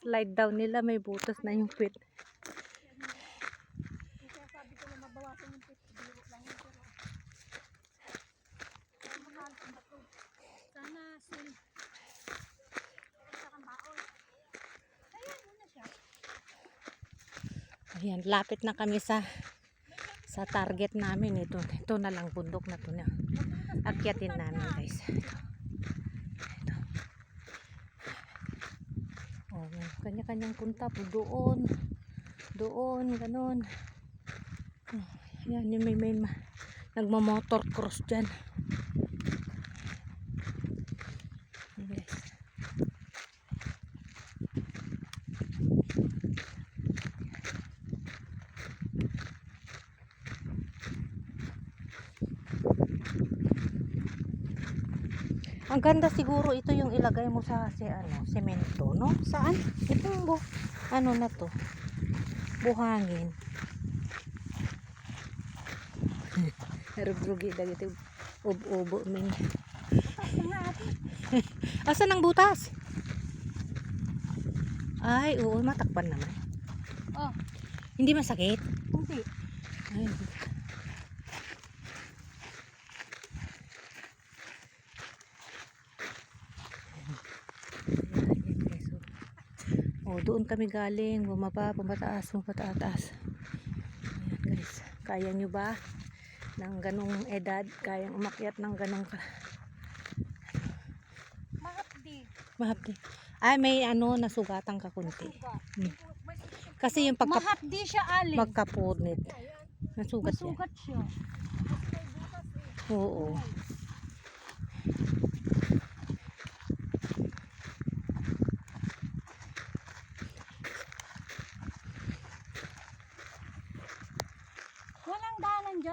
slide down nila, may butas na yung pit. Ayan, lapit na kami sa sa target namin ito. Ito na lang bundok na to na. Akyatin namin, guys. Ito. Oh, yan. Kanya-kanyang punta po doon. Doon, ganun. Yan, yung may may ma- nagmamotor cross dyan. Yan, guys. Ang ganda siguro ito yung ilagay mo sa si ano, semento, no? Saan? Itong bu ano na to? Buhangin. Narugrugi na ito. Ub-ubo min. Asan ang butas? Ay, oo, matakpan naman. Oh, Hindi masakit. hindi. Ay, Ayan, guys, oh. Oh, doon kami galing. Bumaba, bumataas, bumataas. Ayan guys. Kaya nyo ba? Ng ganong edad, kayang umakyat ng ganong ka. Mahapdi. Mahapdi. Ay, may ano, nasugatan ka kunti. Hmm. Kasi yung pagka, Mahapdi siya, Alin. magkapunit. Nasugat siya. Masugat siya. Oo.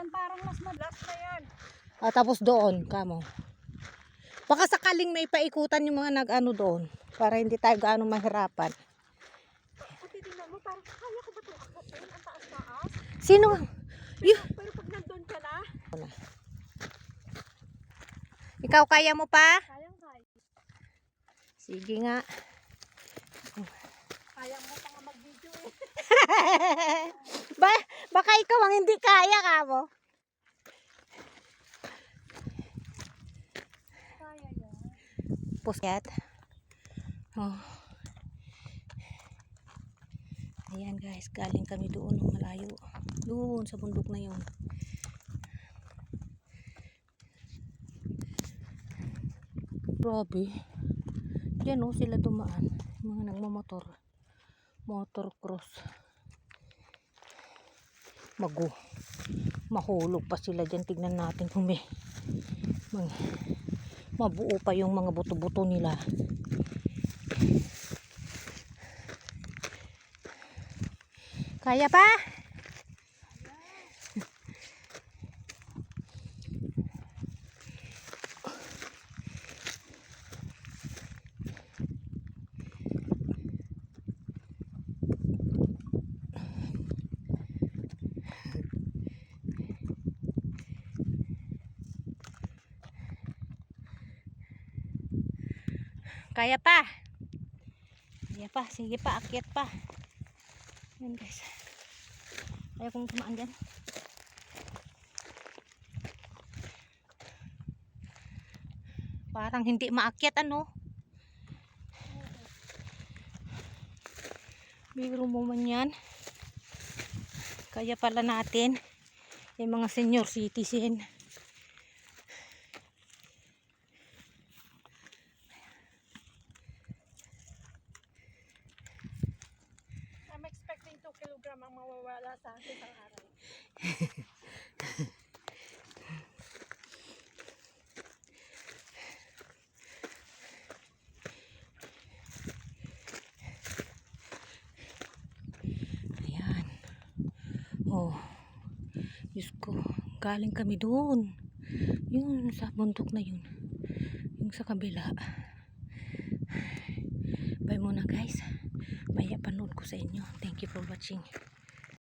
Dyan. Parang mas madalas na yan. Ah, tapos doon, kamo. Baka sakaling may paikutan yung mga nag-ano doon. Para hindi tayo gaano mahirapan. Kung titignan mo, parang kaya ko ba itong akatin? Ang taas-taas. Sino? Yuh! Pero pag nandun ka na, Ikaw kaya mo pa? kayang kaya. Sige nga. Kaya mo pa nga mag-video eh. baka ikaw ang hindi kaya. Kaya yan. Pusket. Oh. Ayan guys, galing kami doon ng malayo. Doon sa bundok na yun. Grabe. Diyan oh, sila dumaan. Mga nagmamotor. Motor cross. Magu. Mahulog pa sila dyan. Tignan natin kung may mga, mabuo pa yung mga buto-buto nila. Kaya pa? Kaya pa? Kaya pa. Sige pa. Akyat pa. Yan guys. Ayaw kong tumaan dyan. Parang hindi maakyat ano. Biro mo man yan. Kaya pala natin. Yung mga senior citizen. Mawawala sa akin sa araw. Ayan. Oh. Diyos ko. Galing kami doon. Yun, sa bundok na yun. Yung sa kabila. Bye muna guys. Maya panood ko sa inyo. Thank you for watching.